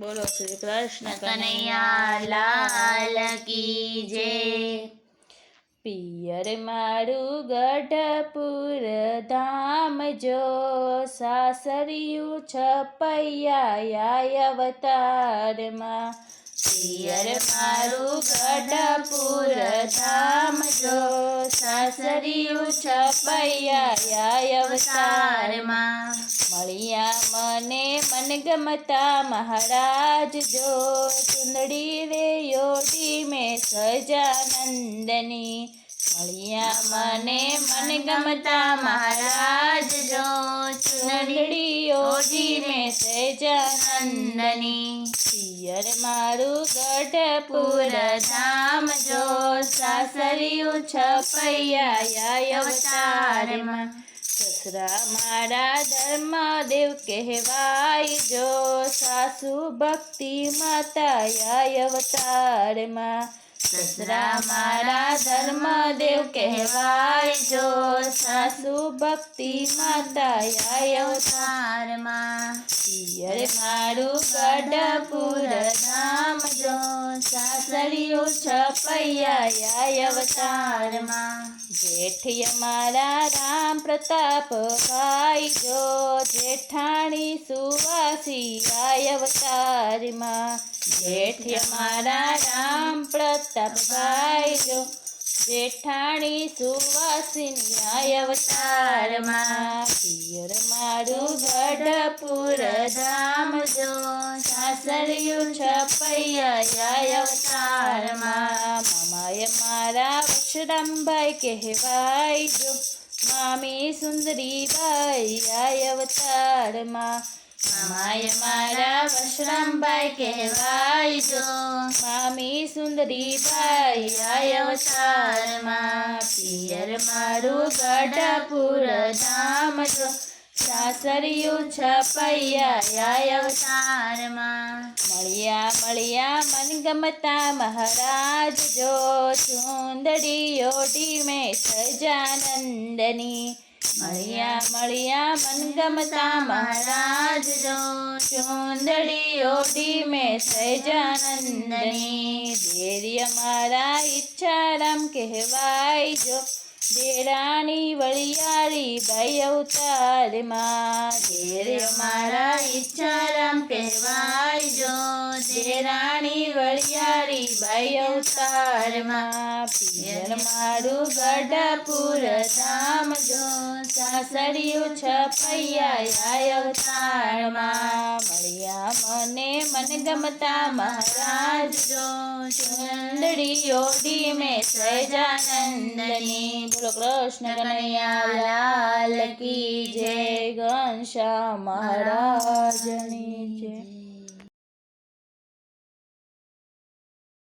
बोलो श्री कृष्ण कन्हैया पियर मारु गढ़पुर धाम जो सासरियु अवतार मा पियर मारु गढ़पुर धाम जो सासरियु अवतार मा મળ્યા મને મનગમતા મહારાજ જો ચુંદડી રે યોડી મેં સજાનંદની મળ્યા મને મનગમતા મહારાજ જો ચુંદડી યોડી મેં સજાનંદની પિયર મારું ગઢપુર ધામ જો સાસરિયું છપૈયા અવતારમાં ससरा मारा धर्मा देव कहवाई जो सासु भक्ति माता या अवतार मा ससरा मारा धर्मा देव कहवाई जो सासु भक्ति माता या अवतार मा पियर मारू गढ़ पूरा नाम जो सासरियो छपैया या અવતારમાં જેઠી અમારા રામ પ્રતાપ ભાઈ જો જેઠાણી સુવાસી આય અવતારમાં જેઠી અમારા રામ પ્રતાપ ભાઈ જો જેઠાણી સુવાસિની અવતારમાં પિયર મારું ગઢપુર ધામ જો સાસરિયું છપૈયા અવતારમાં મામાએ મારા વશરામભાઈ કહેવાય જો મામી સુંદરી સુંદરીબાઈ અવતારમાં માય મારા વશ્રમ ભાઈ કેવા ઈજો મામે સુન્દ દીપાય આય અવતાર માં પિયર મારું ગઢપુર સામજો રાસરિયું છ પયાય આય અવતાર માં મળિયા મળિયા મન ગમતા મહારાજ જો સુન્દડી ઓટીમે સજાનંદની મળ્યા મળ્યા મનગમતા મહારાજ જો ચુંદડી ઓઢી મેં સહજાનંદની ધૈર્ય મારા ઈચ્છારામ કહેવાય જો દેરાણી વળિયારી ભાઈ અવતાર માં ધૈર્ય મારા ઈચ્છારામ કહેવાય જો દેરાણી વળિયારી ભાઈ અવતાર માં પિયર મારું ગઢપુર ધામ સડ્યું છ પૈયાતાણમાં મળ્યા મને મન ગમતા મહારાજ જો ચુંદડીઓ ધીમે સહજાનંદની બોલો કૃષ્ણ કનૈયા લાલ કી જય ઘનશ્યામ મહારાજની જય